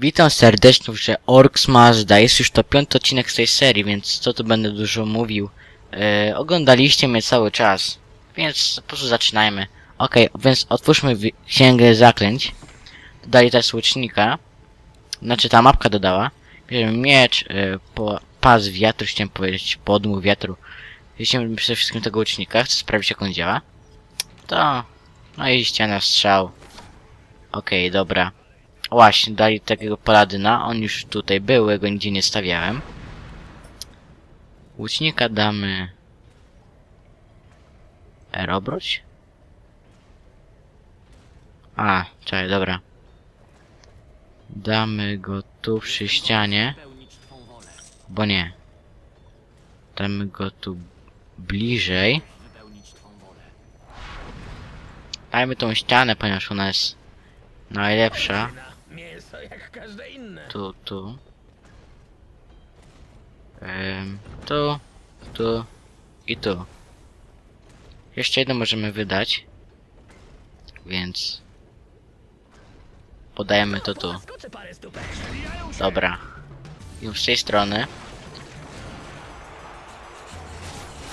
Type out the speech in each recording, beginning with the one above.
Witam serdecznie w grze Orcs Mazda. Jest już to piąty odcinek z tej serii, więc co tu będę dużo mówił. E, oglądaliście mnie cały czas, więc po prostu zaczynajmy. Okej, więc otwórzmy księgę zaklęć. Dodali też łucznika. Znaczy ta mapka dodała. Bierzemy miecz, e, po, pas wiatru, chciałem powiedzieć, podmuch wiatru. Weźmiemy przede wszystkim tego łucznika, chcę sprawdzić jak on działa. To... No i ściana strzał. Okej, dobra. Właśnie, dali takiego paladyna. On już tutaj był, ja go nigdzie nie stawiałem. Łucznika damy... Aerobroć? A, czekaj, dobra. Damy go tu przy ścianie. Bo nie. Damy go tu bliżej. Dajmy tą ścianę, ponieważ ona jest najlepsza. Jak każde inne. Tu, tu. Em, tu, tu i tu. Jeszcze jedno możemy wydać. Więc... Podajemy to tu. Skoczę parę stópek. Dobra. Już z tej strony.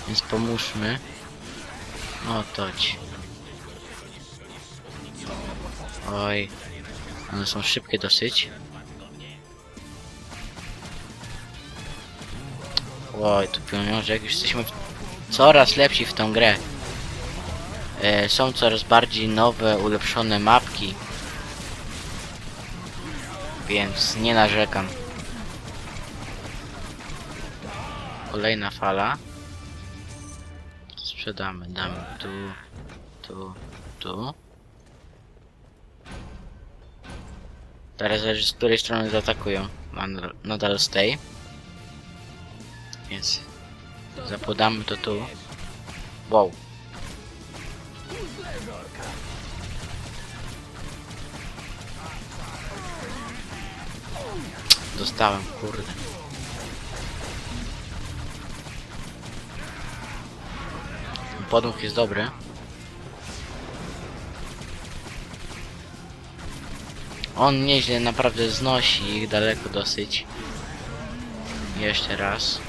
Więc pomóżmy. O, toć. Oj. One są szybkie dosyć. Oj, tu pieniążek. Już jesteśmy coraz lepsi w tą grę. E, są coraz bardziej nowe, ulepszone mapki. Więc nie narzekam. Kolejna fala. Sprzedamy, damy tu, tu, tu. Teraz zależy z której strony zaatakują. Mam nadal stay. Więc zapodamy to tu. Wow. Dostałem, kurde. Podmuch jest dobry. On nieźle naprawdę znosi ich daleko dosyć. Jeszcze raz.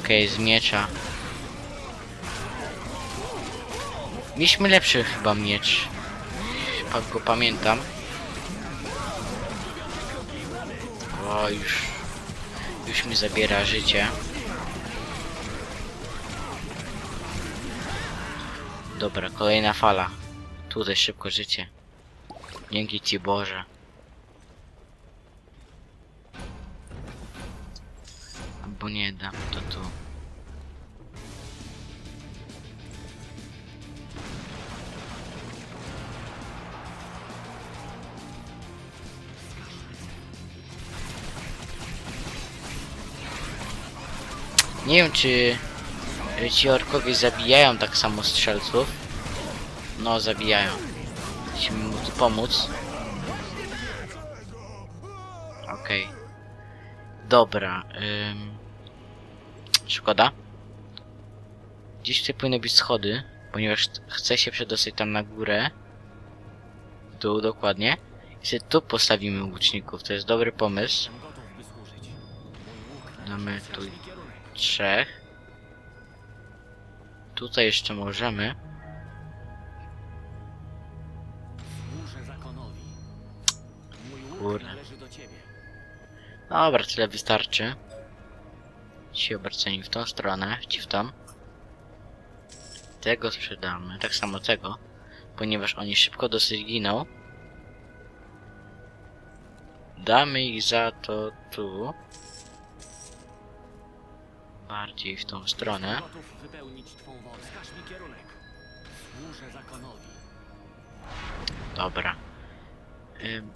Okej, z miecza. Mieliśmy lepszy chyba miecz. Pa- go pamiętam. O, już... Już mi zabiera życie. Dobra, kolejna fala. Tutaj szybko życie. Dzięki Ci Boże. Albo nie dam to tu. Nie wiem czy ci orkowie zabijają tak samo strzelców. No zabijają. Musimy mu tu pomóc. Okej. Dobra. Ym... Szkoda. Gdzieś tutaj powinny być schody, ponieważ chcę się przedostać tam na górę. Tu dokładnie. I sobie tu postawimy łuczników. To jest dobry pomysł. Damy tu trzech. Tutaj jeszcze możemy. Dobra, tyle wystarczy. Ci obraceni w tą stronę, ci w tą. Tego sprzedamy, tak samo tego, ponieważ oni szybko dosyć giną. Damy ich za to tu. Bardziej w tą stronę. Dobra.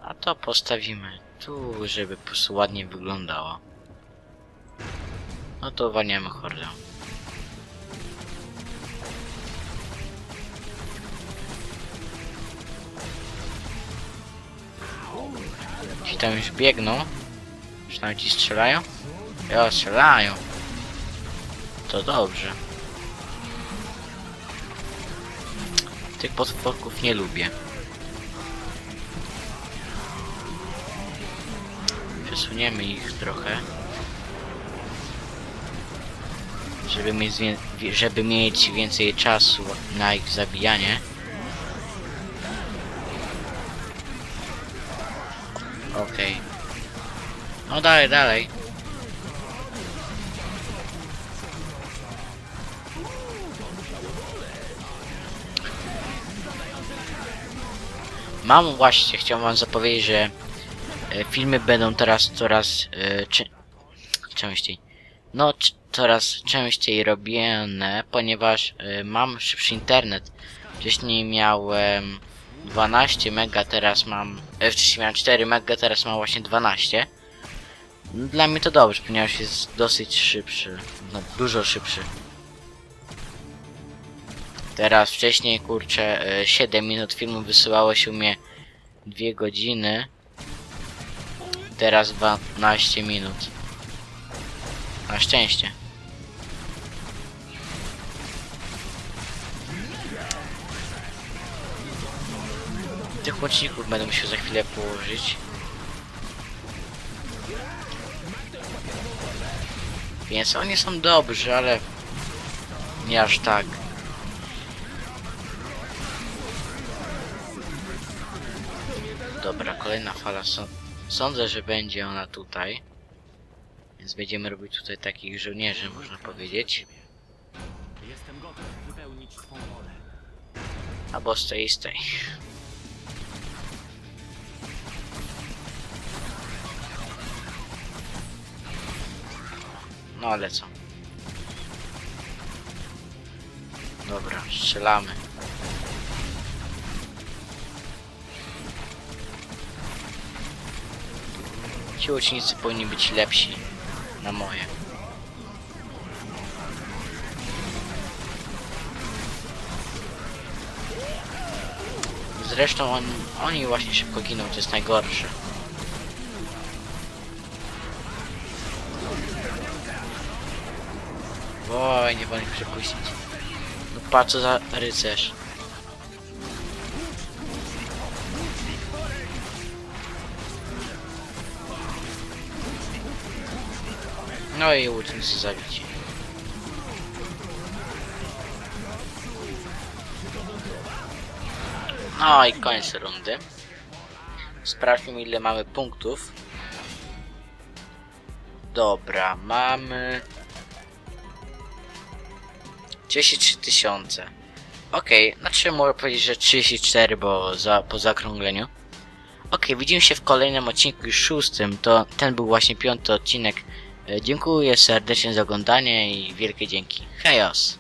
A to postawimy tu, żeby po prostu ładnie wyglądało. No to waniamy hordę. Ci tam już biegną. Przynajmniej ci strzelają? Jo, strzelają. To dobrze. Tych potworków nie lubię. Przesuniemy ich trochę. Żeby mieć, żeby mieć więcej czasu na ich zabijanie. Okej. No dalej, dalej. Mam właśnie, chciałem wam zapowiedzieć, że filmy będą teraz coraz e, częściej. No, coraz częściej robione, ponieważ e, mam szybszy internet. Wcześniej miałem 12 mega, teraz mam. E, wcześniej miałem 4 mega, teraz mam właśnie 12. Dla mnie to dobrze, ponieważ jest dosyć szybszy. No, dużo szybszy. Teraz wcześniej, kurczę, e, 7 minut filmu wysyłało się u mnie 2 godziny. Teraz 12 minut. Na szczęście. Tych łączników będę musiał za chwilę położyć. Więc oni są dobrzy, ale nie aż tak. Dobra, kolejna fala. Są- Sądzę, że będzie ona tutaj. Więc będziemy robić tutaj takich żołnierzy, można powiedzieć. Jestem gotów wypełnić twą wolę. Albo z tej z tej. No ale co? Dobra, strzelamy. Ci łucznicy powinni być lepsi na moje. Zresztą on, oni właśnie szybko giną, to jest najgorsze. Oj, nie wolno ich przepuścić. No patrz co za rycerz. No i łucznicy zabici. No i koniec rundy. Sprawdźmy ile mamy punktów. Dobra, mamy 33 tysiące. Okej, znaczy mogę powiedzieć, że 34, bo za, po zaokrągleniu. Okej, widzimy się w kolejnym odcinku już szóstym. To ten był właśnie piąty odcinek. E, Dziękuję serdecznie za oglądanie i wielkie dzięki. Hejos!